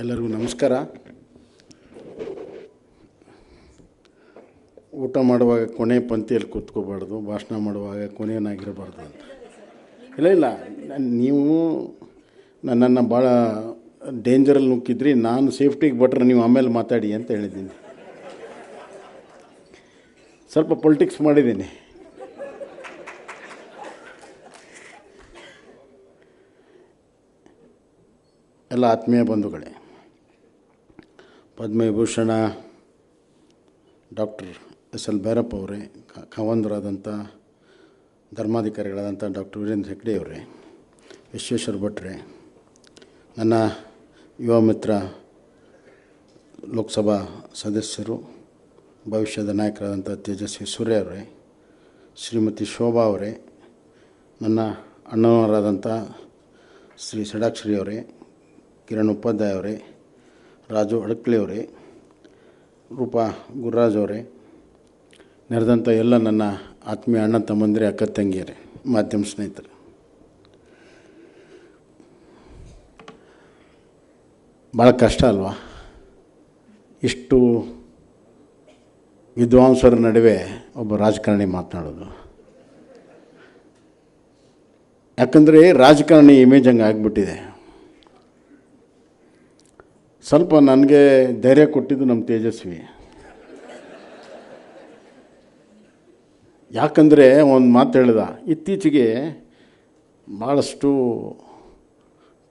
ಎಲ್ಲರಿಗೂ ನಮಸ್ಕಾರ. ಊಟ ಮಾಡುವಾಗ ಕೊನೆ ಪಂಕ್ತಿಯಲ್ಲಿ ಕೂತ್ಕೋಬಾರ್ದು, ಭಾಷಣ ಮಾಡುವಾಗ ಕೊನೆಯನ್ನಾಗಿರಬಾರ್ದು ಅಂತ. ಇಲ್ಲ ಇಲ್ಲ ನೀವು ನನ್ನನ್ನು ಭಾಳ ಡೇಂಜರಲ್ಲಿ ನುಗ್ಗಿದ್ರಿ ನಾನು ಸೇಫ್ಟಿಗೆ ಬಟ್ರೆ ನೀವು ಆಮೇಲೆ ಮಾತಾಡಿ ಅಂತ ಹೇಳಿದ್ದೀನಿ. ಸ್ವಲ್ಪ ಪೊಲಿಟಿಕ್ಸ್ ಮಾಡಿದ್ದೀನಿ. ಎಲ್ಲ ಆತ್ಮೀಯ ಬಂಧುಗಳೇ Padma Vibhushan doctor S L Bhyrappa ಅವರೇ ಕವಂದರಾದಂಥ ಧರ್ಮಾಧಿಕಾರಿಗಳಾದಂಥ ಡಾಕ್ಟರ್ ವೀರೇಂದ್ರ ಹೆಗ್ಡೆ ಅವರೇ, ವಿಶ್ವೇಶ್ವರ ಭಟ್ರೆ ನನ್ನ ಯುವ ಮಿತ್ರ ಲೋಕಸಭಾ ಸದಸ್ಯರು, ಭವಿಷ್ಯದ ನಾಯಕರಾದಂಥ ತೇಜಸ್ವಿ ಸೂರ್ಯ ಅವರೇ, ಶ್ರೀಮತಿ ಶೋಭಾ ಅವರೇ, ನನ್ನ ಅಣ್ಣನವರಾದಂಥ ಶ್ರೀ ಷಡಾಕ್ಷರಿ ಅವರೇ, ಕಿರಣ್ ಉಪಾಧ್ಯಾಯ ಅವರೇ ರಾಜು ಅಡಕ್ಲೆಯವರೇ ರೂಪ ಗುರುರಾಜ್ ಅವರೇ, ನೆರೆದಂಥ ಎಲ್ಲ ನನ್ನ ಆತ್ಮೀಯ ಅಣ್ಣ ತಮ್ಮಂದಿರೇ, ಅಕ್ಕ ತಂಗಿಯರೇ, ಮಾಧ್ಯಮ ಸ್ನೇಹಿತರು. ಭಾಳ ಕಷ್ಟ ಅಲ್ವಾ? ಇಷ್ಟು ವಿದ್ವಾಂಸರ ನಡುವೆ ಒಬ್ಬ ರಾಜಕಾರಣಿ ಮಾತನಾಡೋದು. ಯಾಕಂದರೆ ರಾಜಕಾರಣಿ ಇಮೇಜ್ ಹಂಗೆ ಆಗಿಬಿಟ್ಟಿದೆ. ಸ್ವಲ್ಪ ನನಗೆ ಧೈರ್ಯ ಕೊಟ್ಟಿದ್ದು ನಮ್ಮ ತೇಜಸ್ವಿ. ಯಾಕಂದರೆ ಒಂದು ಮಾತು ಹೇಳ್ದ, ಇತ್ತೀಚೆಗೆ ಭಾಳಷ್ಟು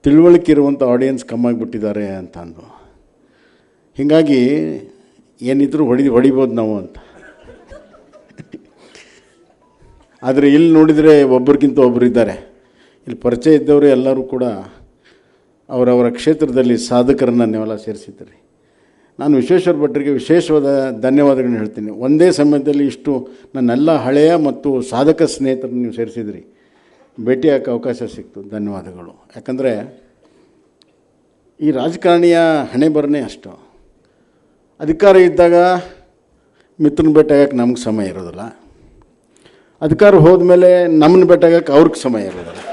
ತಿಳುವಳಿಕೆ ಇರುವಂಥ ಆಡಿಯನ್ಸ್ ಕಮ್ಮಾಗಿಬಿಟ್ಟಿದ್ದಾರೆ ಅಂತ ಅಂದು ಹೀಗಾಗಿ ಏನಿದ್ರು ಹೊಡಿ, ಹೊಡಿಬೋದು ನಾವು ಅಂತ. ಆದರೆ ಇಲ್ಲಿ ನೋಡಿದರೆ ಒಬ್ಬರಿಗಿಂತ ಒಬ್ಬರು ಇದ್ದಾರೆ ಇಲ್ಲಿ ಪರಿಚಯ ಇದ್ದವರು ಎಲ್ಲರೂ ಕೂಡ ಅವರವರ ಕ್ಷೇತ್ರದಲ್ಲಿ ಸಾಧಕರನ್ನು ನೀವೆಲ್ಲ ಸೇರಿಸಿದ್ದೀರಿ. ನಾನು ವಿಶ್ವೇಶ್ವರ ಭಟ್ರಿಗೆ ವಿಶೇಷವಾದ ಧನ್ಯವಾದಗಳನ್ನ ಹೇಳ್ತೀನಿ. ಒಂದೇ ಸಮಯದಲ್ಲಿ ಇಷ್ಟು ನನ್ನೆಲ್ಲ ಹಳೆಯ ಮತ್ತು ಸಾಧಕ ಸ್ನೇಹಿತರನ್ನು ನೀವು ಸೇರಿಸಿದ್ರಿ. ಭೇಟಿಯಾಗಕ್ಕೆ ಅವಕಾಶ ಸಿಕ್ತು. ಧನ್ಯವಾದಗಳು. ಯಾಕಂದರೆ ಈ ರಾಜಕಾರಣಿಯ ಹಣೆ ಬರನೇ ಅಷ್ಟು. ಅಧಿಕಾರ ಇದ್ದಾಗ ಮಿತ್ರನ ಭೇಟಿಯಾಗಕ್ಕೆ ನಮ್ಗೆ ಸಮಯ ಇರೋದಿಲ್ಲ. ಅಧಿಕಾರ ಹೋದ ಮೇಲೆ ನಮ್ಮನ್ನ ಭೇಟಿಯಾಗಕ್ಕೆ ಅವ್ರಿಗೆ ಸಮಯ ಇರೋದಿಲ್ಲ.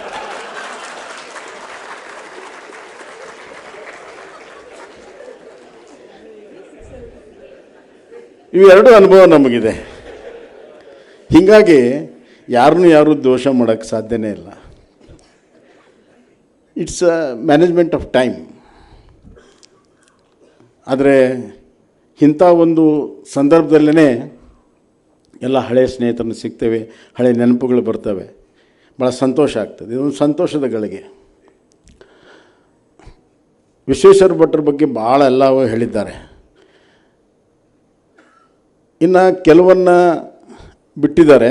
ಇವೆರಡು ಅನುಭವ ನಮಗಿದೆ. ಹೀಗಾಗಿ ಯಾರನ್ನೂ ಯಾರೂ ದೋಷ ಮಾಡೋಕ್ಕೆ ಸಾಧ್ಯನೇ ಇಲ್ಲ. It's a management of time ಆದರೆ ಇಂಥ ಒಂದು ಸಂದರ್ಭದಲ್ಲೇ ಎಲ್ಲ ಹಳೆಯ ಸ್ನೇಹಿತರನ್ನು ಸಿಗ್ತೇವೆ, ಹಳೆಯ ನೆನಪುಗಳು ಬರ್ತವೆ. ಭಾಳ ಸಂತೋಷ ಆಗ್ತದೆ. ಇದೊಂದು ಸಂತೋಷದ ಗಳಿಗೆ. ವಿಶ್ವೇಶ್ವರ ಭಟ್ರ ಬಗ್ಗೆ ಭಾಳ ಎಲ್ಲ ಹೇಳಿದ್ದಾರೆ. ಇನ್ನು ಕೆಲವನ್ನ ಬಿಟ್ಟಿದ್ದಾರೆ,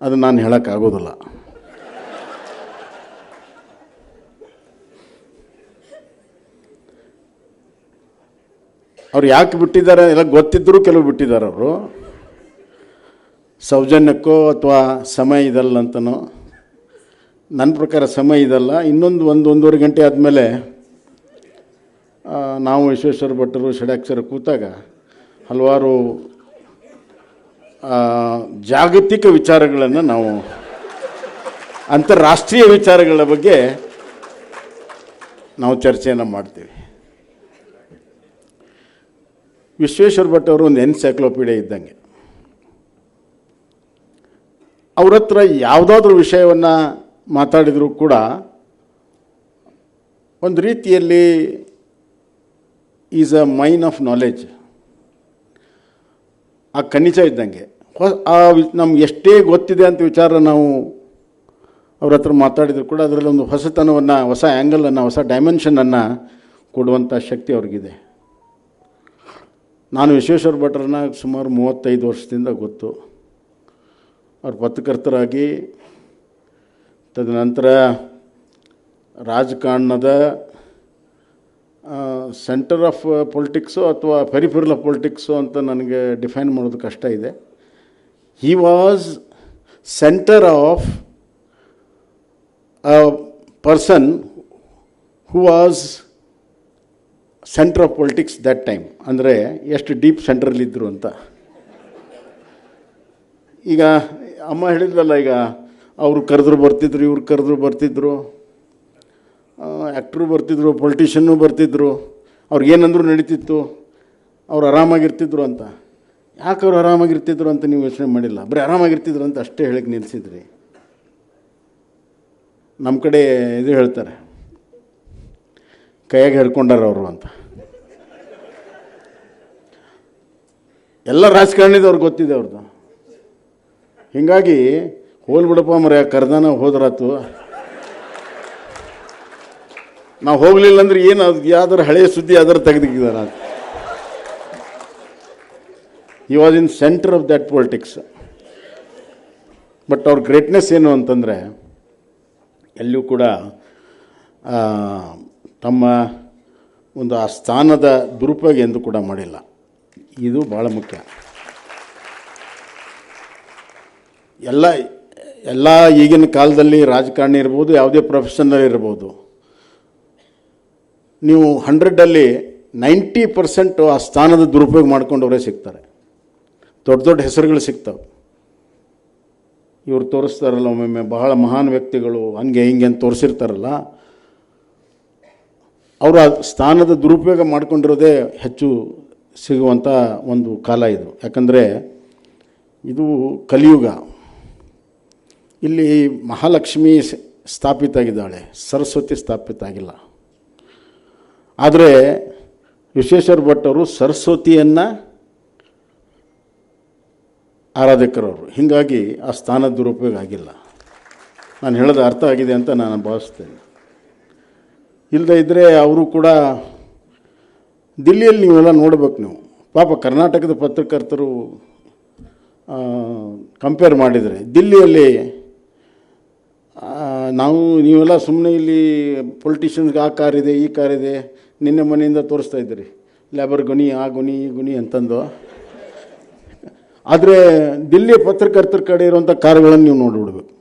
ಅದು ನಾನು ಹೇಳೋಕ್ಕಾಗೋದಿಲ್ಲ. ಅವ್ರು ಯಾಕೆ ಬಿಟ್ಟಿದ್ದಾರೆ ಎಲ್ಲ ಗೊತ್ತಿದ್ದರೂ ಕೆಲವು ಬಿಟ್ಟಿದ್ದಾರೆ ಅವರು. ಸೌಜನ್ಯಕ್ಕೋ ಅಥವಾ ಸಮಯ ಇದಲ್ಲ ಅಂತನೋ. ನನ್ನ ಪ್ರಕಾರ ಸಮಯ ಇದಲ್ಲ. ಇನ್ನೊಂದು ಒಂದು ಒಂದೂವರೆ ಗಂಟೆ ಆದಮೇಲೆ ನಾವು ವಿಶ್ವೇಶ್ವರ ಭಟ್ಟರು ಷಡಾಕ್ಷರ ಕೂತಾಗ ಹಲವಾರು ಜಾಗತಿಕ ವಿಚಾರಗಳನ್ನು ನಾವು ಅಂತಾರಾಷ್ಟ್ರೀಯ ವಿಚಾರಗಳ ಬಗ್ಗೆ ನಾವು ಚರ್ಚೆಯನ್ನು ಮಾಡ್ತೀವಿ. ವಿಶ್ವೇಶ್ವರ ಭಟ್ ಅವರು ಒಂದು ಎನ್ಸೈಕ್ಲೋಪೀಡಿಯಾ ಇದ್ದಂಗೆ. ಅವ್ರ ಹತ್ರ ಯಾವುದಾದ್ರೂ ವಿಷಯವನ್ನು ಮಾತಾಡಿದರೂ ಕೂಡ ಒಂದು ರೀತಿಯಲ್ಲಿ is a mine of knowledge ಆ ಖನಿಜ ಇದ್ದಂಗೆ. ಆ ನಮ್ಗೆ ಎಷ್ಟೇ ಗೊತ್ತಿದೆ ಅಂತ ವಿಚಾರ ನಾವು ಅವ್ರ ಹತ್ರ ಮಾತಾಡಿದ್ರು ಕೂಡ ಅದರಲ್ಲಿ ಒಂದು ಹೊಸತನವನ್ನು, ಹೊಸ ಆ್ಯಂಗಲನ್ನು ಹೊಸ ಡೈಮೆನ್ಷನನ್ನು ಕೊಡುವಂಥ ಶಕ್ತಿ ಅವ್ರಿಗಿದೆ. ನಾನು ವಿಶ್ವೇಶ್ವರ ಭಟ್ರನ್ನ ಸುಮಾರು ಮೂವತ್ತೈದು ವರ್ಷದಿಂದ ಗೊತ್ತು. ಅವ್ರ ಪತ್ರಕರ್ತರಾಗಿ, ತದನಂತರ ರಾಜಕಾರಣದ ಸೆಂಟರ್ ಆಫ್ ಪೊಲಿಟಿಕ್ಸು ಅಥವಾ ಪೆರಿಫೆರಲ್ ಪೊಲಿಟಿಕ್ಸು ಅಂತ ನನಗೆ ಡಿಫೈನ್ ಮಾಡೋದು ಕಷ್ಟ ಇದೆ. He was centre of a person who was centre of politics that time ಅಂದರೆ ಎಷ್ಟು ಡೀಪ್ ಸೆಂಟ್ರಲ್ಲಿದ್ದರು ಅಂತ. ಈಗ ಅಮ್ಮ ಹೇಳಿದ್ರಲ್ಲ, ಈಗ ಅವರು ಕರೆದ್ರು ಬರ್ತಿದ್ರು, ಇವ್ರು ಕರೆದ್ರು ಬರ್ತಿದ್ರು. ಆ್ಯಕ್ಟ್ರು ಬರ್ತಿದ್ರು ಪೊಲಿಟಿಷನ್ನು ಬರ್ತಿದ್ರು. ಅವ್ರಿಗೇನಂದ್ರೂ ನಡೀತಿತ್ತು. ಅವ್ರು ಆರಾಮಾಗಿರ್ತಿದ್ರು ಅಂತ. ಯಾಕೆ ಅವ್ರು ಆರಾಮಾಗಿರ್ತಿದ್ರು ಅಂತ ನೀವು ಯೋಚನೆ ಮಾಡಿಲ್ಲ? ಬರೀ ಆರಾಮಾಗಿರ್ತಿದ್ರು ಅಂತ ಅಷ್ಟೇ ಹೇಳಕ್ಕೆ ನಿಲ್ಲಿಸಿದ್ರಿ ನಮ್ಮ ಕಡೆ ಇದು ಹೇಳ್ತಾರೆ, ಕೈಯಾಗೆ ಹೇಳ್ಕೊಂಡಾರ ಅವರು ಅಂತ. ಎಲ್ಲ ರಾಜಕಾರಣಿದವ್ರು ಗೊತ್ತಿದೆ ಅವ್ರದ್ದು ಹೀಗಾಗಿ, ಹೋಲ್ ಬಿಡಪ್ಪ ಮರ ಕರ್ದಾನ ಹೋದ್ರಾತು. ನಾವು ಹೋಗಲಿಲ್ಲ ಅಂದ್ರೆ ಏನು ಅದು ಯಾವ್ದಾರು ಹಳೆಯ ಸುದ್ದಿ ಯಾವ್ದಾರು ತೆಗೆದಿಕ್ಕಿದ್ದಾರೆ ಅಂತ. He was in centre of that politics but ಅವ್ರ ಗ್ರೇಟ್ನೆಸ್ ಏನು ಅಂತಂದರೆ ಎಲ್ಲೂ ಕೂಡ ತಮ್ಮ ಒಂದು ಆ ಸ್ಥಾನದ ದುರುಪಯೋಗ ಎಂದು ಕೂಡ ಮಾಡಿಲ್ಲ. ಇದು ಭಾಳ ಮುಖ್ಯ. ಎಲ್ಲ ಎಲ್ಲ ಈಗಿನ ಕಾಲದಲ್ಲಿ ರಾಜಕಾರಣಿ ಇರ್ಬೋದು, ಯಾವುದೇ ಪ್ರೊಫೆಷನಲ್ ಇರ್ಬೋದು. ನೀವು ಹಂಡ್ರೆಡಲ್ಲಿ ನೈಂಟಿ ಪರ್ಸೆಂಟು ಆ ಸ್ಥಾನದ ದುರುಪಯೋಗ ಮಾಡ್ಕೊಂಡವರೇ ಸಿಗ್ತಾರೆ. ದೊಡ್ಡ ದೊಡ್ಡ ಹೆಸರುಗಳು ಸಿಗ್ತವೆ. ಇವ್ರು ತೋರಿಸ್ತಾರಲ್ಲ ಒಮ್ಮೊಮ್ಮೆ ಬಹಳ ಮಹಾನ್ ವ್ಯಕ್ತಿಗಳು, ಹಂಗೆ ಹಿಂಗೆ ಅಂತ ತೋರಿಸಿರ್ತಾರಲ್ಲ. ಅವರು ಆ ಸ್ಥಾನದ ದುರುಪಯೋಗ ಮಾಡ್ಕೊಂಡಿರೋದೇ ಹೆಚ್ಚು ಸಿಗುವಂಥ ಒಂದು ಕಾಲ ಇದು. ಯಾಕಂದರೆ ಇದು ಕಲಿಯುಗ. ಇಲ್ಲಿ ಮಹಾಲಕ್ಷ್ಮಿ ಸ್ಥಾಪಿತ ಆಗಿದ್ದಾಳೆ. ಸರಸ್ವತಿ ಸ್ಥಾಪಿತ ಆಗಿಲ್ಲ. ಆದರೆ ವಿಶ್ವೇಶ್ವರ ಭಟ್ ಅವರು ಸರಸ್ವತಿಯನ್ನು ಆರಾಧಕರವರು. ಹೀಗಾಗಿ ಆ ಸ್ಥಾನದ ದುರುಪಯೋಗ ಆಗಿಲ್ಲ. ನಾನು ಹೇಳೋದು ಅರ್ಥ ಆಗಿದೆ ಅಂತ ನಾನು ಭಾವಿಸ್ತೇನೆ. ಇಲ್ಲದೇ ಇದ್ದರೆ ಅವರು ಕೂಡ ದಿಲ್ಲಿಯಲ್ಲಿ ನೀವೆಲ್ಲ ನೋಡ್ಬೇಕು ನೀವು. ಪಾಪ ಕರ್ನಾಟಕದ ಪತ್ರಕರ್ತರು ಕಂಪೇರ್ ಮಾಡಿದರೆ ದಿಲ್ಲಿಯಲ್ಲಿ ನಾವು ನೀವೆಲ್ಲ ಸುಮ್ಮನೆ ಇಲ್ಲಿ ಪೊಲಿಟಿಷಿಯನ್ಸ್ಗೆ ಆ ಇದೆ, ಈ ಇದೆ, ನಿನ್ನೆ ಮನೆಯಿಂದ ತೋರಿಸ್ತಾ ಇದ್ದೀರಿ. ಲೇಬರ್ ಗುಣಿ ಆ ಗುಣಿ ಈ ಗುಣಿ ಅಂತಂದು. ಆದರೆ ದಿಲ್ಲಿ ಪತ್ರಕರ್ತರ ಕಡೆ ಇರುವಂಥ ಕಾರ್ಯಗಳನ್ನು ನೀವು ನೋಡಿಬಿಡ್ಬೇಕು.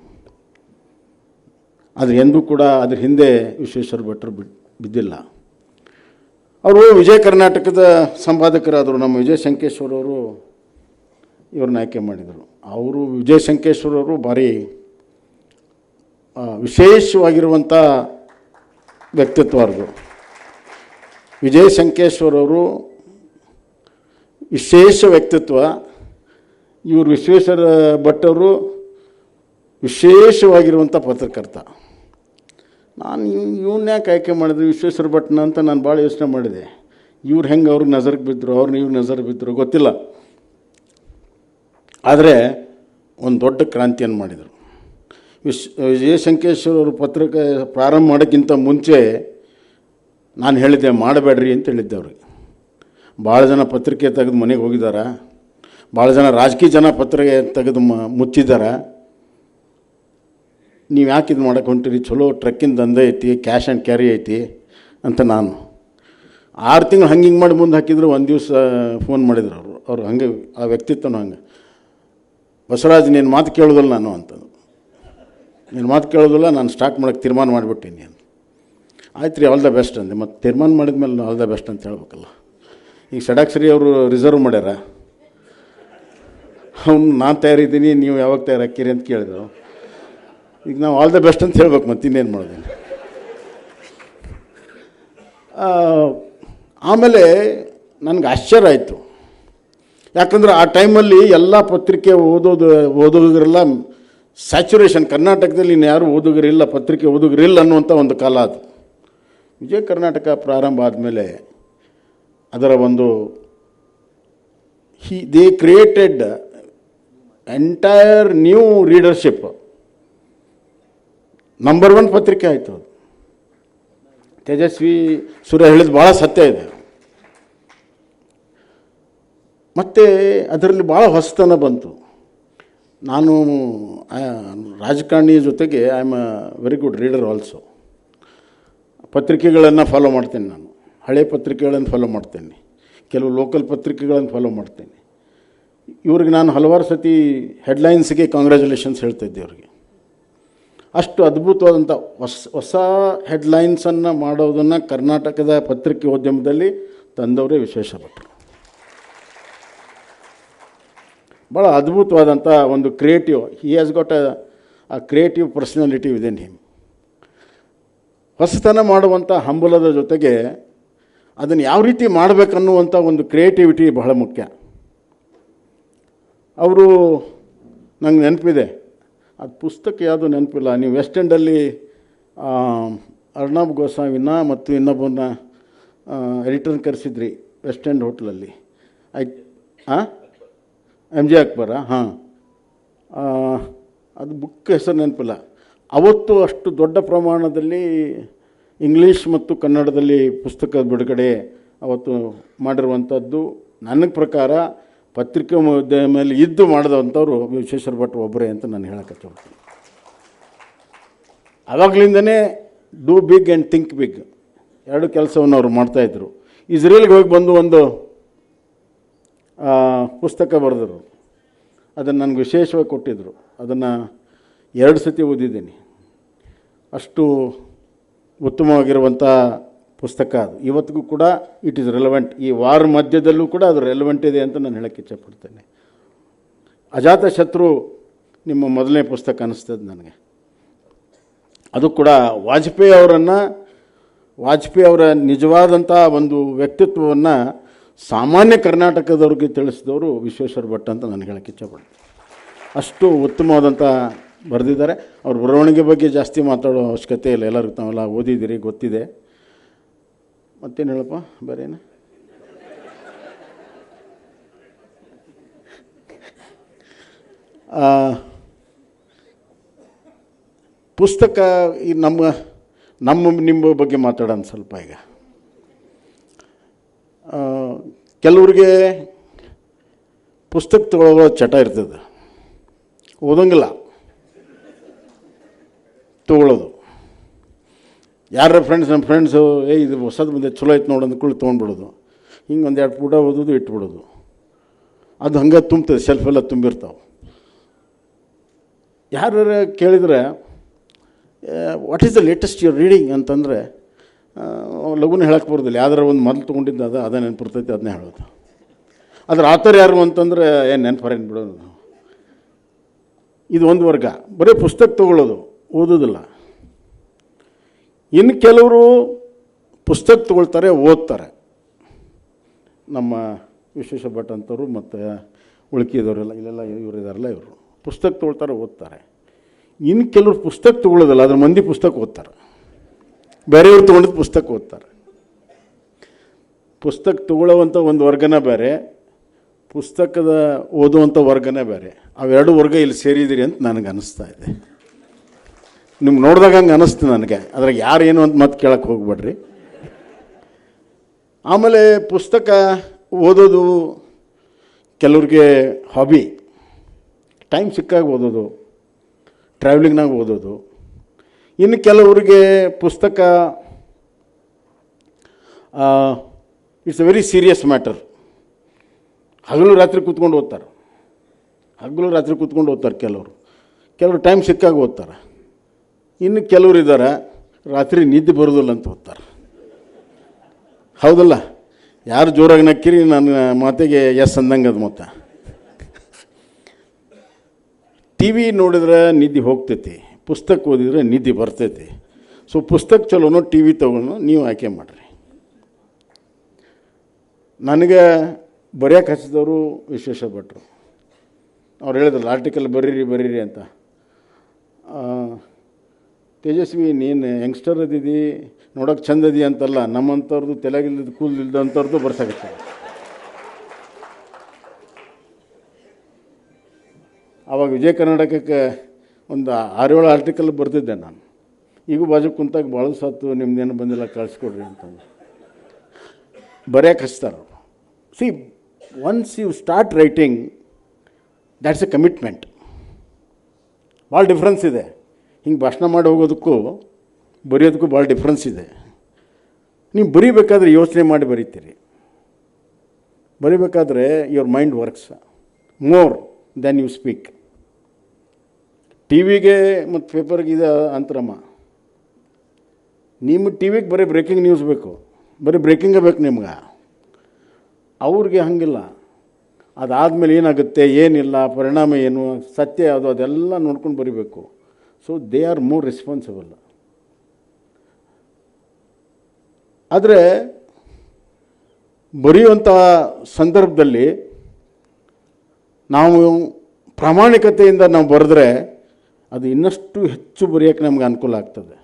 ಆದರೆ ಎಂದೂ ಕೂಡ ಅದ್ರ ಹಿಂದೆ ವಿಶ್ವೇಶ್ವರ ಭಟ್ರು ಬಿದ್ದಿಲ್ಲ. ಅವರು ವಿಜಯ ಕರ್ನಾಟಕದ ಸಂಪಾದಕರಾದರು, ನಮ್ಮ ವಿಜಯ ಶಂಕೇಶ್ವರ ಅವರು ಇವ್ರನ್ನ ಆಯ್ಕೆ ಮಾಡಿದರು. ಅವರು ವಿಜಯ ಶಂಕೇಶ್ವರ ಅವರು ಭಾರಿ ವಿಶೇಷವಾಗಿರುವಂಥ ವ್ಯಕ್ತಿತ್ವ ಅವ್ರದ್ದು ವಿಜಯ ಶಂಕೇಶ್ವರ ಅವರು ವಿಶೇಷ ವ್ಯಕ್ತಿತ್ವ ಇವರು ವಿಶ್ವೇಶ್ವರ ಭಟ್ ಅವರು ವಿಶೇಷವಾಗಿರುವಂಥ ಪತ್ರಕರ್ತ. ನಾನು ಇವನ್ನ ಯಾಕೆ ಆಯ್ಕೆ ಮಾಡಿದ್ರು ವಿಶ್ವೇಶ್ವರ ಭಟ್ನ ಅಂತ ನಾನು ಭಾಳ ಯೋಚನೆ ಮಾಡಿದೆ. ಇವ್ರು ಹೆಂಗೆ ಅವ್ರಿಗೆ ನಜರ್ಗೆ ಬಿದ್ದರು ಅವ್ರನ್ನ ಇವ್ರು ನಜರ್ ಬಿದ್ದರು ಗೊತ್ತಿಲ್ಲ. ಆದರೆ ಒಂದು ದೊಡ್ಡ ಕ್ರಾಂತಿಯನ್ನು ಮಾಡಿದರು. ವಿಶ್, ವಿಜಯಶಂಕೇಶ್ವರ ಅವರು ಪತ್ರಿಕೆ, ಪ್ರಾರಂಭ ಮಾಡೋಕ್ಕಿಂತ ಮುಂಚೆ ನಾನು ಹೇಳಿದ್ದೆ, ಮಾಡಬೇಡ್ರಿ ಅಂತ ಹೇಳಿದ್ದೆ ಅವ್ರಿಗೆ. ಭಾಳ ಜನ ಪತ್ರಿಕೆ ತೆಗೆದು ಮನೆಗೆ ಹೋಗಿದ್ದಾರೆ ಭಾಳ ಜನ ರಾಜಕೀಯ ಜನ ಪತ್ರಿಕೆ ತೆಗೆದು ಮುಚ್ಚಿದ್ದಾರೆ. ನೀವು ಯಾಕೆ ಇದು ಮಾಡಕ್ಕೆ ಹೊಂಟಿರಿ? ಚಲೋ ಟ್ರಕ್ಕಿನ ದಂಧೆ ಐತಿ, ಕ್ಯಾಶ್ ಆ್ಯಂಡ್ ಕ್ಯಾರಿ ಐತಿ ಅಂತ ನಾನು. ಆರು ತಿಂಗಳು ಹಂಗೆ ಹಿಂಗೆ ಮಾಡಿ ಮುಂದೆ ಹಾಕಿದ್ರು, ಒಂದು ದಿವಸ ಫೋನ್ ಮಾಡಿದ್ರು ಅವರು. ಅವ್ರು ಹಂಗೆ, ಆ ವ್ಯಕ್ತಿತ್ವನೂ ಹಂಗೆ. ಬಸವರಾಜ್, ನೀನು ಮಾತು ಕೇಳೋದಿಲ್ಲ ನಾನು ಅಂತಂದು. ನೀನು ಮಾತು ಕೇಳೋದಿಲ್ಲ, ನಾನು ಸ್ಟಾರ್ಟ್ ಮಾಡೋಕ್ಕೆ ತೀರ್ಮಾನ ಮಾಡಿಬಿಟ್ಟಿನಿ ಅಂತ. ಆಯ್ತು ರೀ ಆಲ್ ದ ಬೆಸ್ಟ್ ಅಂದೆ. ಮತ್ತು ತೀರ್ಮಾನ ಮಾಡಿದ ಮೇಲೆ ಆಲ್ ದ ಬೆಸ್ಟ್ ಅಂತ ಹೇಳ್ಬೇಕಲ್ಲ. ಈಗ ಸಡಾಕ್ಸರಿ ಅವರು ರಿಸರ್ವ್ ಮಾಡ್ಯಾರ? ಅವ್ನು ನಾನು ತಯಾರಿದ್ದೀನಿ ನೀವು ಯಾವಾಗ ತಯಾರಾಕಿರಿ ಅಂತ ಕೇಳಿದ್ರು. ಈಗ ನಾವು ಆಲ್ ದ ಬೆಸ್ಟ್ ಅಂತ ಹೇಳ್ಬೇಕು ಮತ್ತೆ ಇನ್ನೇನು ಮಾಡೋದು ಆ, ಆಮೇಲೆ ನನಗೆ ಆಶ್ಚರ್ಯ ಆಯಿತು. ಯಾಕಂದ್ರೆ ಆ ಟೈಮಲ್ಲಿ ಎಲ್ಲ ಪತ್ರಿಕೆ ಓದೋದು ಓದುಗರೆಲ್ಲ ಸ್ಯಾಚುರೇಷನ್ ಕರ್ನಾಟಕದಲ್ಲಿ ಇನ್ನು ಯಾರು ಓದುಗರಿಲ್ಲ ಪತ್ರಿಕೆ ಓದುಗರಿಲ್ಲ ಅನ್ನುವಂಥ ಒಂದು ಕಾಲ ಅದು. ವಿಜಯ ಕರ್ನಾಟಕ ಪ್ರಾರಂಭ ಆದಮೇಲೆ ಅದರ ಒಂದು he they created entire new readership number one ಪತ್ರಿಕೆ ಆಯಿತು ಅದು. ತೇಜಸ್ವಿ ಸೂರ್ಯ ಹೇಳಿದ ಭಾಳ ಸತ್ಯ ಇದೆ. ಮತ್ತು ಅದರಲ್ಲಿ ಭಾಳ ಹೊಸತನ ಬಂತು. ನಾನು ರಾಜಕಾರಣಿ ಜೊತೆಗೆ I am a very good reader also ಪತ್ರಿಕೆಗಳನ್ನು ಫಾಲೋ ಮಾಡ್ತೇನೆ ನಾನು. ಹಳೆ ಪತ್ರಿಕೆಗಳನ್ನು ಫಾಲೋ ಮಾಡ್ತೇನೆ. ಕೆಲವು ಲೋಕಲ್ ಪತ್ರಿಕೆಗಳನ್ನು ಫಾಲೋ ಮಾಡ್ತೇನೆ. ಇವ್ರಿಗೆ ನಾನು ಹಲವಾರು ಸತಿ ಹೆಡ್ಲೈನ್ಸ್ಗೆ ಕಾಂಗ್ರ್ಯಾಚುಲೇಷನ್ಸ್ ಹೇಳ್ತಾ ಇದ್ದೆ ಅವ್ರಿಗೆ ಅಷ್ಟು ಅದ್ಭುತವಾದಂಥ ಹೊಸ ಹೊಸ ಹೆಡ್ಲೈನ್ಸನ್ನು ಮಾಡೋದನ್ನು ಕರ್ನಾಟಕದ ಪತ್ರಿಕೋದ್ಯಮದಲ್ಲಿ ತಂದವರೇ ವಿಶೇಷ ಭಟ್ರು. ಭಾಳ ಅದ್ಭುತವಾದಂಥ ಒಂದು creative he has got a creative personality within him ಹೊಸತನ ಮಾಡುವಂಥ ಹಂಬಲದ ಜೊತೆಗೆ ಅದನ್ನು ಯಾವ ರೀತಿ ಮಾಡಬೇಕನ್ನುವಂಥ ಒಂದು ಕ್ರಿಯೇಟಿವಿಟಿ ಬಹಳ ಮುಖ್ಯ. ಅವರು ನಂಗೆ ನೆನಪಿದೆ. ಅದು ಪುಸ್ತಕ ಯಾವುದು ನೆನಪಿಲ್ಲ. ನೀವು ವೆಸ್ಟ್ ಎಂಡಲ್ಲಿ ಅರ್ಣಬ್ ಗೋಸ್ವಾಮಿನ ಮತ್ತು ಇನ್ನೊಬ್ಬನ ಎಡಿಟರ್ ಕರೆಸಿದ್ರಿ ವೆಸ್ಟ್ ಎಂಡ್ ಹೋಟ್ಲಲ್ಲಿ ಆಯ್ತು ಹಾಂ ಎಂ ಜೆ ಅಕ್ಬರ ಹಾಂ. ಅದು ಬುಕ್ ಹೆಸರು ನೆನಪಿಲ್ಲ. ಅವತ್ತು ಅಷ್ಟು ದೊಡ್ಡ ಪ್ರಮಾಣದಲ್ಲಿ ಇಂಗ್ಲೀಷ್ ಮತ್ತು ಕನ್ನಡದಲ್ಲಿ ಪುಸ್ತಕದ ಬಿಡುಗಡೆ ಅವತ್ತು ಮಾಡಿರುವಂಥದ್ದು ನನ್ನ ಪ್ರಕಾರ ಪತ್ರಿಕೆ ಮೇಲೆ ಇದ್ದು ಮಾಡಿದಂಥವ್ರು ವಿಶ್ವೇಶ್ವರ ಭಟ್ ಒಬ್ಬರೇ ಅಂತ ನಾನು ಹೇಳಕ್ಕೆ ಇಷ್ಟಪಡ್ತೀನಿ. ಆವಾಗಲಿಂದನೇ do big and think big ಎರಡು ಕೆಲಸವನ್ನು ಅವರು ಮಾಡ್ತಾಯಿದ್ರು ಇಸ್ರೇಲ್ಗೆ ಹೋಗಿ ಬಂದು ಒಂದು ಪುಸ್ತಕ ಬರೆದರು. ಅದನ್ನು ನನಗೆ ವಿಶೇಷವಾಗಿ ಕೊಟ್ಟಿದ್ದರು ಅದನ್ನು ಎರಡು ಸತಿ ಓದಿದ್ದೀನಿ. ಅಷ್ಟು ಉತ್ತಮವಾಗಿರುವಂಥ ಪುಸ್ತಕ ಅದು. ಇವತ್ತಿಗೂ ಕೂಡ ಇಟ್ ಈಸ್ ರೆಲೆವೆಂಟ್ ಈ ವಾರ ಮಧ್ಯದಲ್ಲೂ ಕೂಡ ಅದು ರೆಲೆವೆಂಟ್ ಇದೆ ಅಂತ ನಾನು ಹೇಳಕ್ಕೆ ಇಚ್ಛಪಡ್ತೇನೆ. ಅಜಾತ ಶತ್ರು ನಿಮ್ಮ ಮೊದಲನೇ ಪುಸ್ತಕ ಅನ್ನಿಸ್ತದೆ ನನಗೆ. ಅದು ಕೂಡ ವಾಜಪೇಯಿ ಅವರನ್ನು, ವಾಜಪೇಯಿ ಅವರ ನಿಜವಾದಂಥ ಒಂದು ವ್ಯಕ್ತಿತ್ವವನ್ನು ಸಾಮಾನ್ಯ ಕರ್ನಾಟಕದವ್ರಿಗೆ ತಿಳಿಸಿದವರು ವಿಶ್ವೇಶ್ವರ ಭಟ್ ಅಂತ ನಾನು ಹೇಳಕ್ಕೆ ಇಚ್ಛಪಡ್ತೀನಿ. ಅಷ್ಟು ಉತ್ತಮವಾದಂಥ ಬರೆದಿದ್ದಾರೆ. ಅವ್ರ ಬರವಣಿಗೆ ಬಗ್ಗೆ ಜಾಸ್ತಿ ಮಾತಾಡೋ ಅವಶ್ಯಕತೆ ಇಲ್ಲ. ಎಲ್ಲರಿಗೂ ತಾವೆಲ್ಲ ಓದಿದ್ದೀರಿ, ಗೊತ್ತಿದೆ. ಮತ್ತೇನು ಹೇಳಪ್ಪ? ಬೇರೆ ಏನು ಆ, ಪುಸ್ತಕ ಈ ನಮ್ಮ ನಮ್ಮ ನಿಮ್ಮ ಬಗ್ಗೆ ಮಾತಾಡೋಣ ಸ್ವಲ್ಪ ಈಗ. ಕೆಲವ್ರಿಗೆ ಪುಸ್ತಕ ತಗೊಳ್ಳೋ ಚಟ ಇರ್ತದೆ. ಓದಂಗಿಲ್ಲ. ತಗೊಳ್ಳೋದು. ಯಾರ ಫ್ರೆಂಡ್ಸ್ ನಮ್ಮ ಫ್ರೆಂಡ್ಸು ಏ, ಇದು ಹೊಸದು ಮುಂದೆ ಚಲೋ ಐತೆ ನೋಡು ಅಂದ್ಕೊಳ್ಳಿ ತೊಗೊಂಡ್ಬಿಡೋದು. ಹಿಂಗೆ ಒಂದು ಎರಡು ಪುಟ ಓದೋದು, ಇಟ್ಬಿಡೋದು. ಅದು ಹಂಗೆ ತುಂಬ್ತದೆ ಶೆಲ್ಫೆಲ್ಲ ತುಂಬಿರ್ತಾವೆ. ಯಾರು ಕೇಳಿದರೆ what is the latest your reading ಅಂತಂದರೆ ಲಘುನ ಹೇಳಕ್ಕೆ ಬರೋದಿಲ್ಲ. ಯಾವ್ದಾರ ಒಂದು ಮೊದಲು ತೊಗೊಂಡಿದ್ದು ಅದು, ಅದೇ ನೆನಪಿರ್ತೈತೆ ಅದನ್ನೇ ಹೇಳೋದು. ಅದ್ರ ಆತರ್ ಯಾರು ಅಂತಂದರೆ ಏನು ನೆನಪರೇನು ಬಿಡೋದು. ಇದು ಒಂದು ವರ್ಗ. ಬರೀ ಪುಸ್ತಕ ತಗೊಳ್ಳೋದು, ಓದೋದಿಲ್ಲ. ಇನ್ನು ಕೆಲವರು ಪುಸ್ತಕ ತಗೊಳ್ತಾರೆ, ಓದ್ತಾರೆ. ನಮ್ಮ ವಿಶೇಷ ಭಟ್ ಅಂತವರು ಮತ್ತು ಉಳ್ಕಿದವರೆಲ್ಲ, ಇಲ್ಲೆಲ್ಲ ಇವರು ಇದಾರಲ್ಲ ಇವರು. ಪುಸ್ತಕ ತೊಗೊಳ್ತಾರೆ, ಓದ್ತಾರೆ. ಇನ್ನು ಕೆಲವರು ಪುಸ್ತಕ ತೊಗೊಳ್ಳೋದಿಲ್ಲ ಅದ್ರ ಮಂದಿ ಪುಸ್ತಕ ಓದ್ತಾರೆ. ಬೇರೆಯವ್ರು ತೊಗೊಂಡಿದ್ದು ಪುಸ್ತಕ ಓದ್ತಾರೆ. ಪುಸ್ತಕ ತಗೊಳ್ಳೋವಂಥ ಒಂದು ವರ್ಗನೇ ಬೇರೆ, ಪುಸ್ತಕದ ಓದುವಂಥ ವರ್ಗನೇ ಬೇರೆ. ಅವೆರಡು ವರ್ಗ ಇಲ್ಲಿ ಸೇರಿದಿರಿ ಅಂತ ನನಗೆ ಅನ್ನಿಸ್ತಾ ಇದೆ. ನಿಮ್ಗೆ ನೋಡಿದಾಗ ಹಂಗೆ ಅನ್ನಿಸ್ತು ನನಗೆ. ಅದ್ರಾಗ ಯಾರು ಏನು ಅಂತ ಮತ್ತೆ ಕೇಳಕ್ಕೆ ಹೋಗ್ಬೇಡ್ರಿ. ಆಮೇಲೆ ಪುಸ್ತಕ ಓದೋದು ಕೆಲವ್ರಿಗೆ ಹಾಬಿ ಟೈಮ್ ಸಿಕ್ಕಾಗ ಓದೋದು. ಟ್ರಾವೆಲಿಂಗ್ನಾಗ ಓದೋದು. ಇನ್ನು ಕೆಲವ್ರಿಗೆ ಪುಸ್ತಕ it's a very serious matter ಹಗಲು ರಾತ್ರಿ ಕೂತ್ಕೊಂಡು ಓದ್ತಾರೆ. ಹಗಲು ರಾತ್ರಿ ಕೂತ್ಕೊಂಡು ಓದ್ತಾರೆ ಕೆಲವರು. ಕೆಲವರು ಟೈಮ್ ಸಿಕ್ಕಾಗ ಓದ್ತಾರೆ. ಇನ್ನು ಕೆಲವರು ಇದ್ದಾರೆ, ರಾತ್ರಿ ನಿದ್ದೆ ಬರೋದಿಲ್ಲ ಅಂತ ಓದ್ತಾರೆ ಹೌದಲ್ಲ? ಯಾರು ಜೋರಾಗಿ ನಕ್ಕಿರಿ, ನನ್ನ ಮಾತಿಗೆ ಎಸ್ ಅಂದಂಗೆ ಅದು ಮೊತ್ತ. ಟಿ ವಿ ನೋಡಿದ್ರೆ ನಿದ್ದೆ ಹೋಗ್ತೈತಿ, ಪುಸ್ತಕ ಓದಿದ್ರೆ ನಿದ್ದೆ ಬರ್ತೈತಿ. ಸೊ, ಪುಸ್ತಕ ಚಲೋನೋ ಟಿ ವಿ ತೊಗೊಂಡು ನೀವು ಆಯ್ಕೆ ಮಾಡಿರಿ. ನನಗೆ ಬರೆಯೋಕೆ ಹಚ್ಚಿದವರು ವಿಶ್ವೇಶ್ವರ ಭಟ್ರು ಅವ್ರು ಹೇಳಿದ್ರಲ್ಲ ಆರ್ಟಿಕಲ್ ಬರೀರಿ ಬರೀರಿ ಅಂತ. ತೇಜಸ್ವಿ, ನೀನು ಯಂಗ್ಸ್ಟರ್ ಅದಿದಿ ನೋಡೋಕೆ ಚಂದ ಅದಿ ಅಂತಲ್ಲ ನಮ್ಮಂಥವ್ರದ್ದು ಕೂಲ್ ಕೂದಲಿಲ್ದಂಥವ್ರದ್ದು ಬರ್ಸಾಗುತ್ತೆ. ಆವಾಗ ವಿಜಯ ಕರ್ನಾಟಕಕ್ಕೆ ಒಂದು ಆರೇಳು ಆರ್ಟಿಕಲ್ ಬರ್ತಿದ್ದೆ ನಾನು. ಈಗ ಬಾಜು ಕುಂತಾಗ ಭಾಳ ಸತ್ತು, ನಿಮ್ದೇನು ಬಂದಿಲ್ಲ ಕಳಿಸ್ಕೊಡ್ರಿ ಅಂತಂದು. ಬರೆಯೋಕೆ ಹಚ್ತಾರೆ see once you start writing that's a commitment ಭಾಳ ಡಿಫ್ರೆನ್ಸ್ ಇದೆ. ಹಿಂಗೆ ಭಾಷಣ ಮಾಡಿ ಹೋಗೋದಕ್ಕೂ ಬರೆಯೋದಕ್ಕೂ ಭಾಳ ಡಿಫ್ರೆನ್ಸ್ ಇದೆ. ನೀವು ಬರೀಬೇಕಾದ್ರೆ ಯೋಚನೆ ಮಾಡಿ ಬರೀತೀರಿ. ಬರೀಬೇಕಾದ್ರೆ your mind works more than you speak T ವಿಗೆ ಮತ್ತು ಪೇಪರ್ಗೆ ಇದು ಅಂತರಮ್ಮ ನಿಮ್ಮ ಟಿ ವಿಗೆ ಬರೀ ಬ್ರೇಕಿಂಗ್ ನ್ಯೂಸ್ ಬೇಕು. ಬರೀ ಬ್ರೇಕಿಂಗೇ ಬೇಕು ನಿಮ್ಗೆ. ಅವ್ರಿಗೆ ಹಂಗಿಲ್ಲ. ಅದಾದಮೇಲೆ ಏನಾಗುತ್ತೆ? ಏನಿಲ್ಲ? ಪರಿಣಾಮ ಏನು? ಸತ್ಯ ಯಾವುದು? ಅದೆಲ್ಲ ನೋಡ್ಕೊಂಡು ಬರಿಬೇಕು. So they are more responsible ಆದರೆ ಬರೆಯುವಂಥ ಸಂದರ್ಭದಲ್ಲಿ ನಾವು ಪ್ರಾಮಾಣಿಕತೆಯಿಂದ ನಾವು ಬರೆದ್ರೆ ಅದು ಇನ್ನಷ್ಟು ಹೆಚ್ಚು ಬರೆಯೋಕ್ಕೆ ನಮ್ಗೆ ಅನುಕೂಲ ಆಗ್ತದೆ.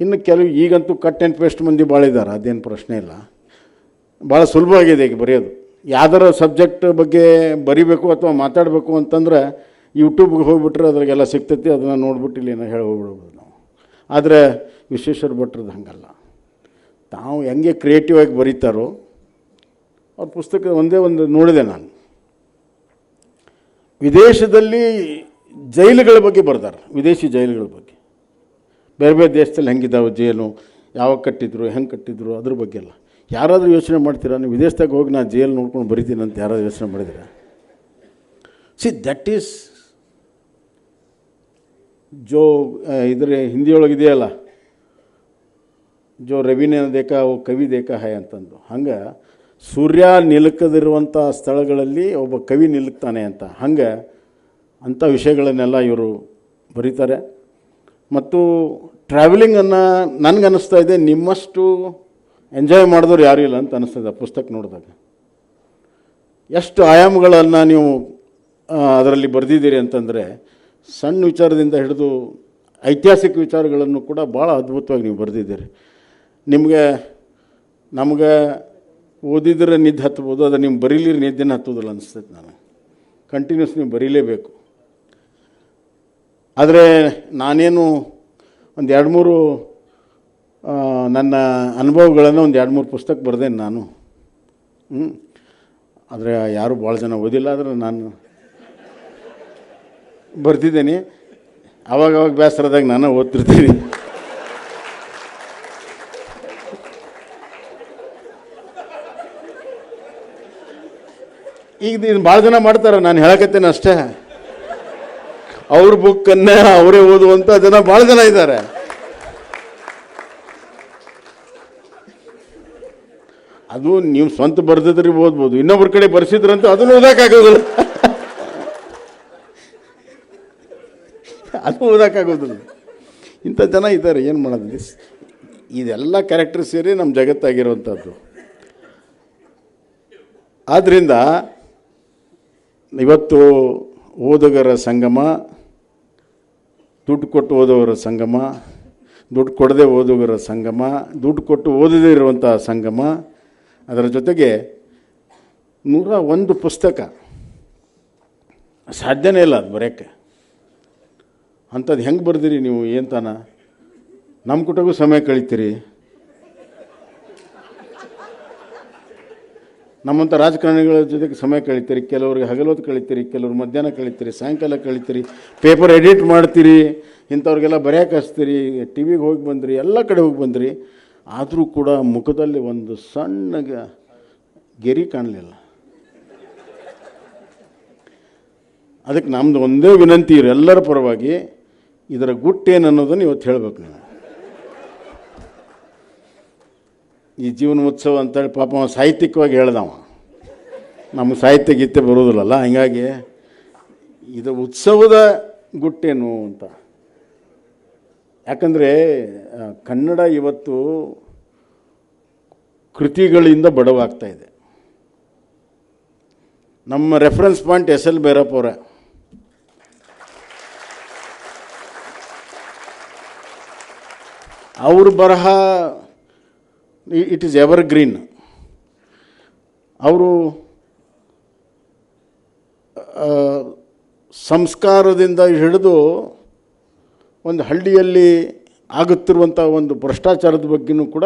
ಇನ್ನು ಕೆಲವು ಈಗಂತೂ ಕಟ್ ಆ್ಯಂಡ್ ಪೇಸ್ಟ್ ಮಂದಿ ಭಾಳ ಇದ್ದಾರೆ, ಅದೇನು ಪ್ರಶ್ನೆ ಇಲ್ಲ. ಭಾಳ ಸುಲಭವಾಗಿದೆ ಈಗ ಬರೆಯೋದು. ಯಾವ್ದಾರ ಸಬ್ಜೆಕ್ಟ್ ಬಗ್ಗೆ ಬರಿಬೇಕು ಅಥವಾ ಮಾತಾಡಬೇಕು ಅಂತಂದ್ರೆ ಯೂಟ್ಯೂಬ್ಗೆ ಹೋಗ್ಬಿಟ್ರೆ ಅದ್ರಾಗೆಲ್ಲ ಸಿಗ್ತೈತಿ, ಅದನ್ನು ನೋಡ್ಬಿಟ್ಟು ಇಲ್ಲಿ ಏನೋ ಹೇಳಿ ನಾವು. ಆದರೆ ವಿಶ್ವೇಶ್ವರ ಭಟ್ರದ್ದು ಹಂಗಲ್ಲ. ತಾವು ಹೆಂಗೆ ಕ್ರಿಯೇಟಿವ್ ಆಗಿ ಬರೀತಾರೋ, ಅವ್ರ ಪುಸ್ತಕ ಒಂದೇ ಒಂದು ನೋಡಿದೆ ನಾನು. ವಿದೇಶದಲ್ಲಿ ಜೈಲುಗಳ ಬಗ್ಗೆ ಬರ್ತಾರೆ ವಿದೇಶಿ ಜೈಲುಗಳ ಬಗ್ಗೆ. ಬೇರೆ ಬೇರೆ ದೇಶದಲ್ಲಿ ಹೆಂಗಿದ್ದಾವೆ ಜೈಲು, ಯಾವಾಗ ಕಟ್ಟಿದ್ರು, ಹೆಂಗೆ ಕಟ್ಟಿದ್ರು, ಅದ್ರ ಬಗ್ಗೆ ಎಲ್ಲ. ಯಾರಾದರೂ ಯೋಚನೆ ಮಾಡ್ತೀರಾ, ನೀವು ವಿದೇಶದಾಗ ಹೋಗಿ ನಾನು ಜೈಲು ನೋಡ್ಕೊಂಡು ಬರಿತೀನಿ ಅಂತ ಯಾರಾದರೂ ಯೋಚನೆ ಮಾಡಿದ್ದೀರಾ? ಸಿ ದಟ್ ಈಸ್ ಜೋ ಇದ್ರ ಹಿಂದಿಯೊಳಗೆ ಇದೆಯಲ್ಲ ಜೋ ರವಿನ ದೇಕ ಓ ಕವಿ ದೇಕ ಹಾಯ್ ಅಂತಂದು. ಹಂಗೆ ಸೂರ್ಯ ನಿಲುಕದಿರುವಂಥ ಸ್ಥಳಗಳಲ್ಲಿ ಒಬ್ಬ ಕವಿ ನಿಲುಕ್ತಾನೆ ಅಂತ. ಹಂಗೆ ಅಂಥ ವಿಷಯಗಳನ್ನೆಲ್ಲ ಇವರು ಬರೀತಾರೆ. ಮತ್ತು ಟ್ರಾವೆಲಿಂಗನ್ನು ನನಗನ್ನಿಸ್ತಾ ಇದೆ, ನಿಮ್ಮಷ್ಟು ಎಂಜಾಯ್ ಮಾಡಿದವ್ರು ಯಾರೂ ಇಲ್ಲ ಅಂತ ಅನ್ನಿಸ್ತದೆ ಪುಸ್ತಕ ನೋಡಿದಾಗ. ಎಷ್ಟು ಆಯಾಮಗಳನ್ನು ನೀವು ಅದರಲ್ಲಿ ಬರೆದಿದ್ದೀರಿ ಅಂತಂದರೆ ಸಣ್ಣ ವಿಚಾರದಿಂದ ಹಿಡಿದು ಐತಿಹಾಸಿಕ ವಿಚಾರಗಳನ್ನು ಕೂಡ ಭಾಳ ಅದ್ಭುತವಾಗಿ ನೀವು ಬರೆದಿದ್ದೀರಿ. ನಿಮಗೆ, ನಮಗೆ ಓದಿದ್ರೆ ನಿದ್ದೆ ಹತ್ಬೋದು ಅದು ನೀವು ಬರೀಲಿ ನಿದ್ದೆನೇ ಹತ್ತೋದಿಲ್ಲ ಅನಿಸ್ತೈತೆ ನಾನು ಕಂಟಿನ್ಯೂಸ್ ನೀವು ಬರೀಲೇಬೇಕು. ಆದರೆ ನಾನೇನು ಒಂದು ಎರಡು ಮೂರು ನನ್ನ ಅನುಭವಗಳನ್ನು ಒಂದು ಎರಡು ಮೂರು ಪುಸ್ತಕ ಬರೆದೇನೆ ನಾನು. ಹ್ಞೂ ಆದರೆ ಯಾರು ಭಾಳ ಜನ ಓದಿಲ್ಲ, ಆದರೆ ನಾನು ಬರ್ತಿದ್ದೇನೆ. ಅವಾಗ ಅವಾಗ ಬೇಸರದಾಗ ನಾನು ಓದ್ತಿರ್ತೀನಿ. ಈಗ ದಿನ ಭಾಳ ಜನ ಮಾಡ್ತಾರೆ, ನಾನು ಹೇಳಕತ್ತೇನೆ ಅಷ್ಟೇ. ಅವ್ರ ಬುಕ್ಕನ್ನೇ ಅವರೇ ಓದುವಂಥ ಜನ ಭಾಳ ಜನ ಇದ್ದಾರೆ. ಅದು ನೀವು ಸ್ವಂತ ಬರ್ದಿದ್ರಿ ಓದ್ಬೋದು ಇನ್ನೊಬ್ಬರ ಕಡೆ ಬರ್ಸಿದ್ರಂತ ಅದನ್ನು ಓದಕ್ಕಾಗೋದಿಲ್ಲ ಅದು ಓದೋಕ್ಕಾಗೋದಿಲ್ಲ ಇಂಥ ಜನ ಇದ್ದಾರೆ, ಏನು ಮಾಡೋದು? ಇದೆಲ್ಲ ಕ್ಯಾರೆಕ್ಟರ್ ಸೇರಿ ನಮ್ಮ ಜಗತ್ತಾಗಿರುವಂಥದ್ದು. ಆದ್ದರಿಂದ ಇವತ್ತು ಓದುಗರ ಸಂಗಮ, ದುಡ್ಡು ಕೊಟ್ಟು ಓದೋರ ಸಂಗಮ, ದುಡ್ಡು ಕೊಡದೆ ಓದುಗರ ಸಂಗಮ, ದುಡ್ಡು ಕೊಟ್ಟು ಓದದೇ ಇರುವಂಥ ಸಂಗಮ, ಅದರ ಜೊತೆಗೆ ನೂರ ಒಂದು ಪುಸ್ತಕ. ಸಾಧ್ಯನೇ ಇಲ್ಲ ಅದು ಬರೆಯೋಕ್ಕೆ. ಅಂಥದ್ದು ಹೆಂಗೆ ಬರ್ದಿರಿ ನೀವು ಏನು ತಾನ? ನಮ್ಮ ಕುಟಗೂ ಸಮಯ ಕಳಿತೀರಿ. ನಮ್ಮಂಥ ರಾಜಕಾರಣಿಗಳ ಜೊತೆಗೆ ಸಮಯ ಕಳಿತೀರಿ, ಕೆಲವ್ರಿಗೆ ಹಗಲೊತ್ತು ಕಳಿತೀರಿ, ಕೆಲವ್ರು ಮಧ್ಯಾಹ್ನ ಕಳಿತೀರಿ, ಸಾಯಂಕಾಲ ಕಳಿತೀರಿ, ಪೇಪರ್ ಎಡಿಟ್ ಮಾಡ್ತೀರಿ, ಇಂಥವ್ರಿಗೆಲ್ಲ ಬರೆಯೋಕೆ ಹಚ್ತೀರಿ ಟಿ ವಿಗೆ ಹೋಗಿ ಬಂದ್ರಿ, ಎಲ್ಲ ಕಡೆ ಹೋಗಿ ಬಂದ್ರಿ, ಆದರೂ ಕೂಡ ಮುಖದಲ್ಲಿ ಒಂದು ಸಣ್ಣ ಗೆರಿ ಕಾಣಲಿಲ್ಲ. ಅದಕ್ಕೆ ನಮ್ಮದು ಒಂದೇ ವಿನಂತಿ ಇರು ಎಲ್ಲರ ಪರವಾಗಿ ಇದರ ಗುಟ್ಟೇನು ಅನ್ನೋದನ್ನು ಇವತ್ತು ಹೇಳಬೇಕು ನೀವು ಈ ಜೀವನ ಉತ್ಸವ ಅಂತೇಳಿ ಪಾಪ ಅವ ಸಾಹಿತ್ಯಿಕವಾಗಿ ಹೇಳ್ದವ. ನಮ್ಮ ಸಾಹಿತ್ಯ ಗೀತೆ ಬರೋದಿಲ್ಲಲ್ಲ ಹೀಗಾಗಿ ಇದು ಉತ್ಸವದ ಗುಟ್ಟೇನು ಅಂತ. ಯಾಕಂದರೆ ಕನ್ನಡ ಇವತ್ತು ಕೃತಿಗಳಿಂದ ಬಡವಾಗ್ತಾ ಇದೆ. ನಮ್ಮ reference point S L Bhyrappa ಅವರೇ. ಅವ್ರ ಬರಹ ಇಟ್ ಈಸ್ ಎವರ್ ಗ್ರೀನ್ ಅವರು ಸಂಸ್ಕಾರದಿಂದ ಹಿಡಿದು ಒಂದು ಹಳ್ಳಿಯಲ್ಲಿ ಆಗುತ್ತಿರುವಂಥ ಒಂದು ಭ್ರಷ್ಟಾಚಾರದ ಬಗ್ಗೆನೂ ಕೂಡ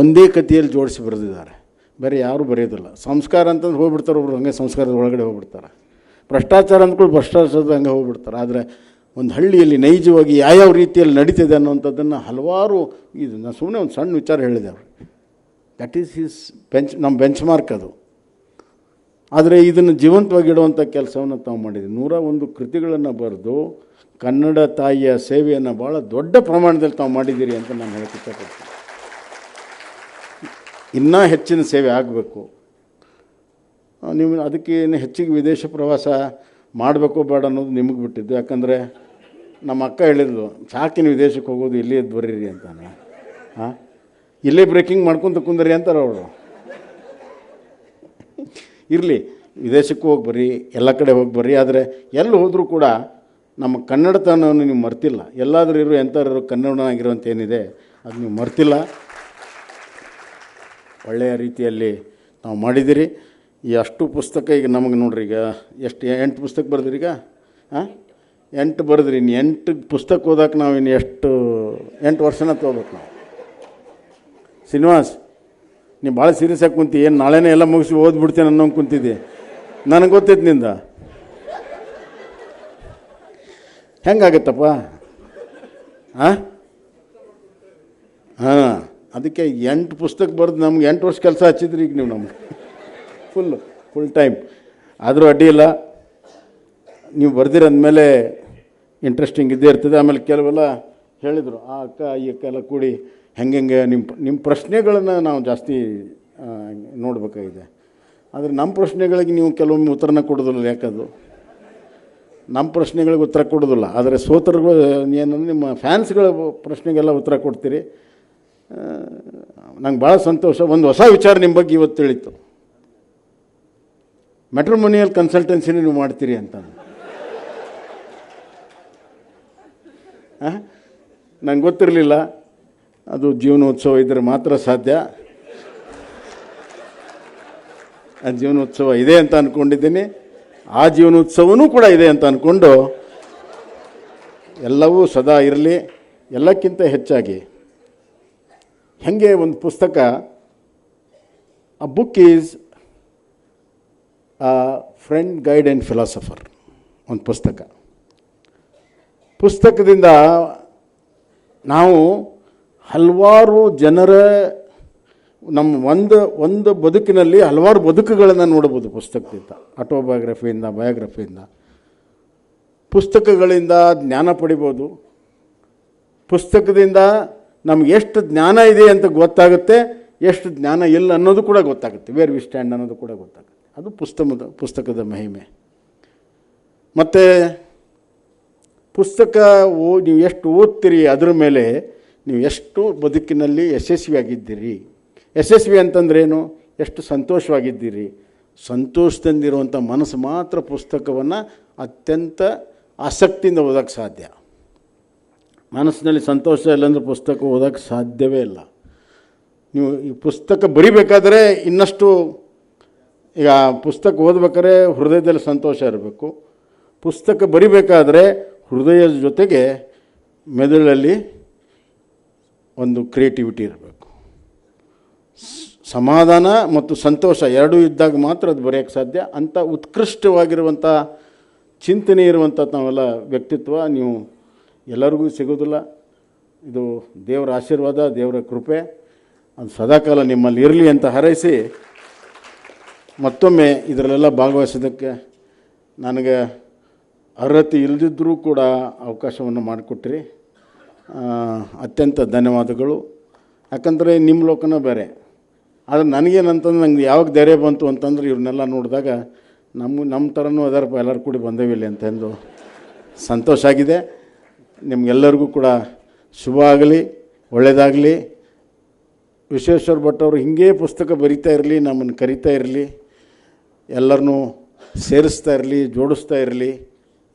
ಒಂದೇ ಕಥೆಯಲ್ಲಿ ಜೋಡಿಸಿ ಬರೆದಿದ್ದಾರೆ. ಬೇರೆ ಯಾರೂ ಬರೆಯೋದಿಲ್ಲ. ಸಂಸ್ಕಾರ ಅಂತಂದು ಹೋಗ್ಬಿಡ್ತಾರೆ ಒಬ್ರು, ಹಂಗೆ ಸಂಸ್ಕಾರದ ಒಳಗಡೆ ಹೋಗ್ಬಿಡ್ತಾರೆ. ಭ್ರಷ್ಟಾಚಾರ ಅಂದ್ಕೊಂಡು ಭ್ರಷ್ಟಾಚಾರದ ಹಂಗೆ ಹೋಗ್ಬಿಡ್ತಾರೆ. ಆದರೆ ಒಂದು ಹಳ್ಳಿಯಲ್ಲಿ ನೈಜವಾಗಿ ಯಾವ್ಯಾವ ರೀತಿಯಲ್ಲಿ ನಡೀತಿದೆ ಅನ್ನುವಂಥದ್ದನ್ನು ಹಲವಾರು ಇದು ನಾನು ಸುಮ್ಮನೆ ಒಂದು ಸಣ್ಣ ವಿಚಾರ ಹೇಳಿದೆ ಅವರು. ದಟ್ ಈಸ್ ಹಿಸ್ ಬೆಂಚ್ ನಮ್ಮ ಬೆಂಚ್ ಮಾರ್ಕ್ ಅದು. ಆದರೆ ಇದನ್ನು ಜೀವಂತವಾಗಿ ಇಡುವಂಥ ಕೆಲಸವನ್ನು ತಾವು ಮಾಡಿದ್ದೀವಿ ನೂರ ಒಂದು ಕೃತಿಗಳನ್ನು ಬರೆದು ಕನ್ನಡ ತಾಯಿಯ ಸೇವೆಯನ್ನು ಭಾಳ ದೊಡ್ಡ ಪ್ರಮಾಣದಲ್ಲಿ ತಾವು ಮಾಡಿದ್ದೀರಿ ಅಂತ ನಾನು ಹೇಳಕ್ಕೆ ಇಷ್ಟಪಡ್ತೀನಿ. ಇನ್ನೂ ಹೆಚ್ಚಿನ ಸೇವೆ ಆಗಬೇಕು. ನೀವು ಅದಕ್ಕೆ ಏನು ಹೆಚ್ಚಿಗೆ ವಿದೇಶ ಪ್ರವಾಸ ಮಾಡಬೇಕು ಬೇಡ ಅನ್ನೋದು ನಿಮಗೆ ಬಿಟ್ಟಿದ್ದು. ಯಾಕಂದರೆ ನಮ್ಮ ಅಕ್ಕ ಹೇಳಿದ್ಲು, ಸಾಕಿನ ವಿದೇಶಕ್ಕೆ ಹೋಗೋದು ಇಲ್ಲೇ ಇದ್ದು ಬರೀರಿ ಅಂತಾನೆ. ಹಾಂ? ಇಲ್ಲೇ ಬ್ರೇಕಿಂಗ್ ಮಾಡ್ಕೊಂತ ಕುಂದ್ರಿ ಅಂತಾರೆ ಅವರು. ಇರಲಿ, ವಿದೇಶಕ್ಕೂ ಹೋಗಿ ಬರ್ರಿ, ಎಲ್ಲ ಕಡೆ ಹೋಗಿ ಬರ್ರಿ, ಆದರೆ ಎಲ್ಲಿ ಹೋದರೂ ಕೂಡ ನಮ್ಮ ಕನ್ನಡತನವನ್ನು ನೀವು ಮರ್ತಿಲ್ಲ. ಎಲ್ಲಾದರೂ ಇರೋ ಎಂಥವ್ರು ಕನ್ನಡನಾಗಿರುವಂಥ ಏನಿದೆ ಅದು ನೀವು ಮರ್ತಿಲ್ಲ. ಒಳ್ಳೆಯ ರೀತಿಯಲ್ಲಿ ನಾವು ಮಾಡಿದ್ದೀರಿ. ಈ ಅಷ್ಟು ಪುಸ್ತಕ ಈಗ ನಮಗೆ ನೋಡ್ರಿ ಈಗ, ಎಷ್ಟು ಎಂಟು ಪುಸ್ತಕ ಬರೆದ್ರಿ ಈಗ? ಹಾಂ? ಎಂಟು ಬರೆದ್ರಿ, ಇನ್ನು ಎಂಟು ಪುಸ್ತಕ ಓದೋಕೆ ನಾವು ಇನ್ನು ಎಷ್ಟು, ಎಂಟು ವರ್ಷನ ತೊಗೋಬೇಕು ನಾವು. ಶ್ರೀನಿವಾಸ್ ನೀವು ಭಾಳ ಸೀರಿಯಸ್ ಆಗಿ ಕುಂತಿ, ಏನು ನಾಳೆನೇ ಎಲ್ಲ ಮುಗಿಸಿ ಓದ್ಬಿಡ್ತೇನೆ ಅನ್ನೋ ಕುಂತಿದ್ದೆ. ನನಗೆ ಗೊತ್ತಿತ್ತು ನಿಂದ. ಹೆಂಗಾಗತ್ತಪ್ಪ? ಹಾಂ ಹಾಂ, ಅದಕ್ಕೆ ಎಂಟು ಪುಸ್ತಕ ಬರೆದು ನಮ್ಗೆ ಎಂಟು ವರ್ಷ ಕೆಲಸ ಹಚ್ಚಿದ್ರಿ ಈಗ ನೀವು ನಮ್ಗೆ. ಫುಲ್ ಫುಲ್ ಟೈಮ್ ಆದರೂ ಅಡ್ಡಿಯಿಲ್ಲ ಇಲ್ಲ. ನೀವು ಬರ್ದಿರಂದಮೇಲೆ ಇಂಟ್ರೆಸ್ಟಿಂಗ್ ಇದ್ದೇ ಇರ್ತದೆ. ಆಮೇಲೆ ಕೆಲವೆಲ್ಲ ಹೇಳಿದರು, ಆ ಅಕ್ಕ, ಈ ಅಕ್ಕ ಎಲ್ಲ ಕೂಡಿ ಹೆಂಗೆ ಹೆಂಗೆ ನಿಮ್ಮ ನಿಮ್ಮ ಪ್ರಶ್ನೆಗಳನ್ನು ನಾವು ಜಾಸ್ತಿ ನೋಡಬೇಕಾಗಿದೆ. ಆದರೆ ನಮ್ಮ ಪ್ರಶ್ನೆಗಳಿಗೆ ನೀವು ಕೆಲವೊಮ್ಮೆ ಉತ್ತರನ ಕೊಡೋದಿಲ್ಲ ಯಾಕದು? ನಮ್ಮ ಪ್ರಶ್ನೆಗಳಿಗೆ ಉತ್ತರ ಕೊಡೋದಿಲ್ಲ. ಆದರೆ ಸೋತರಿಗೂ ಏನಂದ್ರೆ ನಿಮ್ಮ ಫ್ಯಾನ್ಸ್ಗಳ ಪ್ರಶ್ನೆಗೆಲ್ಲ ಉತ್ತರ ಕೊಡ್ತೀರಿ. ನಂಗೆ ಭಾಳ ಸಂತೋಷ. ಒಂದು ಹೊಸ ವಿಚಾರ ನಿಮ್ಮ ಬಗ್ಗೆ ಇವತ್ತು ತಿಳಿತು. ಮೆಟ್ರೋಮೋನಿಯಲ್ ಕನ್ಸಲ್ಟೆನ್ಸಿನೇ ನೀವು ಮಾಡ್ತೀರಿ ಅಂತ. ನಂಗೆ ಗೊತ್ತಿರಲಿಲ್ಲ. ಅದು ಜೀವನೋತ್ಸವ ಇದ್ದರೆ ಮಾತ್ರ ಸಾಧ್ಯ. ಆ ಜೀವನೋತ್ಸವ ಇದೆ ಅಂತ ಅಂದ್ಕೊಂಡಿದ್ದೀನಿ ಆ ಜೀವನೋತ್ಸವನೂ ಕೂಡ ಇದೆ ಅಂತ ಅಂದ್ಕೊಂಡು ಎಲ್ಲವೂ ಸದಾ ಇರಲಿ. ಎಲ್ಲಕ್ಕಿಂತ ಹೆಚ್ಚಾಗಿ ಹೆಂಗೆ ಒಂದು ಪುಸ್ತಕ a book is friend guide and philosopher ಒಂದು ಪುಸ್ತಕ. ಪುಸ್ತಕದಿಂದ ನಾವು ಹಲವಾರು ಜನರ ನಮ್ಮ ಒಂದು ಒಂದು ಬದುಕಿನಲ್ಲಿ ಹಲವಾರು ಬದುಕುಗಳನ್ನು ನೋಡ್ಬೋದು ಪುಸ್ತಕದಿಂದ, ಆಟೋಬಯೋಗ್ರಫಿಯಿಂದ, ಬಯೋಗ್ರಫಿಯಿಂದ. ಪುಸ್ತಕಗಳಿಂದ ಜ್ಞಾನ ಪಡಿಬೋದು ಪುಸ್ತಕದಿಂದ ನಮ್ಗೆ ಎಷ್ಟು ಜ್ಞಾನ ಇದೆ ಅಂತ ಗೊತ್ತಾಗುತ್ತೆ, ಎಷ್ಟು ಜ್ಞಾನ ಇಲ್ಲ ಅನ್ನೋದು ಕೂಡ ಗೊತ್ತಾಗುತ್ತೆ. ವೇರ್ ವಿ ಸ್ಟ್ಯಾಂಡ್ ಅನ್ನೋದು ಕೂಡ ಗೊತ್ತಾಗುತ್ತೆ. ಅದು ಪುಸ್ತಕದ ಪುಸ್ತಕದ ಮಹಿಮೆ. ಮತ್ತು ಪುಸ್ತಕ ಓ, ನೀವು ಎಷ್ಟು ಓದ್ತೀರಿ ಅದರ ಮೇಲೆ ನೀವು ಎಷ್ಟು ಬದುಕಿನಲ್ಲಿ ಯಶಸ್ವಿಯಾಗಿದ್ದೀರಿ. ಯಶಸ್ವಿ ಅಂತಂದ್ರೇನು? ಎಷ್ಟು ಸಂತೋಷವಾಗಿದ್ದೀರಿ. ಸಂತೋಷದಿಂದಿರುವಂಥ ಮನಸ್ಸು ಮಾತ್ರ ಪುಸ್ತಕವನ್ನು ಅತ್ಯಂತ ಆಸಕ್ತಿಯಿಂದ ಓದೋಕ್ಕೆ ಸಾಧ್ಯ. ಮನಸ್ಸಿನಲ್ಲಿ ಸಂತೋಷ ಇಲ್ಲಾಂದ್ರೆ ಪುಸ್ತಕ ಓದೋಕ್ಕೆ ಸಾಧ್ಯವೇ ಇಲ್ಲ. ನೀವು ಈ ಪುಸ್ತಕ ಬರಿಬೇಕಾದ್ರೆ ಇನ್ನಷ್ಟು ಈಗ ಪುಸ್ತಕ ಓದ್ಬೇಕಾದ್ರೆ ಹೃದಯದಲ್ಲಿ ಸಂತೋಷ ಇರಬೇಕು. ಪುಸ್ತಕ ಬರಿಬೇಕಾದ್ರೆ ಹೃದಯದ ಜೊತೆಗೆ ಮೆದುಳಲ್ಲಿ ಒಂದು ಕ್ರಿಯೇಟಿವಿಟಿ ಇರಬೇಕು. ಸಮಾಧಾನ ಮತ್ತು ಸಂತೋಷ ಎರಡೂ ಇದ್ದಾಗ ಮಾತ್ರ ಅದು ಬರೆಯೋಕ್ಕೆ ಸಾಧ್ಯ. ಅಂಥ ಉತ್ಕೃಷ್ಟವಾಗಿರುವಂಥ ಚಿಂತನೆ ಇರುವಂಥ ನಾವೆಲ್ಲ ವ್ಯಕ್ತಿತ್ವ ನೀವು ಎಲ್ಲರಿಗೂ ಸಿಗೋದಿಲ್ಲ. ಇದು ದೇವರ ಆಶೀರ್ವಾದ, ದೇವರ ಕೃಪೆ. ಅದು ಸದಾಕಾಲ ನಿಮ್ಮಲ್ಲಿ ಇರಲಿ ಅಂತ ಹಾರೈಸಿ ಮತ್ತೊಮ್ಮೆ ಇದರಲ್ಲೆಲ್ಲ ಭಾಗವಹಿಸೋದಕ್ಕೆ ನನಗೆ ಅರ್ಹತೆ ಇಲ್ಲದಿದ್ದರೂ ಕೂಡ ಅವಕಾಶವನ್ನು ಮಾಡಿಕೊಟ್ರಿ. ಅತ್ಯಂತ ಧನ್ಯವಾದಗಳು. ಯಾಕಂದರೆ ನಿಮ್ಮ ಲೋಕನ ಬೇರೆ. ಆದರೆ ನನಗೇನಂತಂದ್ರೆ ನಂಗೆ ಯಾವಾಗ ಧೈರ್ಯ ಬಂತು ಅಂತಂದ್ರೆ ಇವ್ರನ್ನೆಲ್ಲ ನೋಡಿದಾಗ ನಮ್ಮ ನಮ್ಮ ಥರನೂ ಅದಾರಪ್ಪ ಎಲ್ಲರೂ ಕೂಡಿ ಬಂದೇವಿಲ್ಲಿ ಅಂತಂದು ಸಂತೋಷ ಆಗಿದೆ. ನಿಮಗೆಲ್ಲರಿಗೂ ಕೂಡ ಶುಭ ಆಗಲಿ ಒಳ್ಳೆಯದಾಗಲಿ ವಿಶ್ವೇಶ್ವರ ಭಟ್ ಅವರು ಹಿಂಗೇ ಪುಸ್ತಕ ಬರಿತಾ ಇರಲಿ, ನಮ್ಮನ್ನು ಕರಿತಾ ಇರಲಿ. ಎಲ್ಲರನ್ನೂ ಸೇರಿಸ್ತಾ ಇರಲಿ, ಜೋಡಿಸ್ತಾ ಇರಲಿ.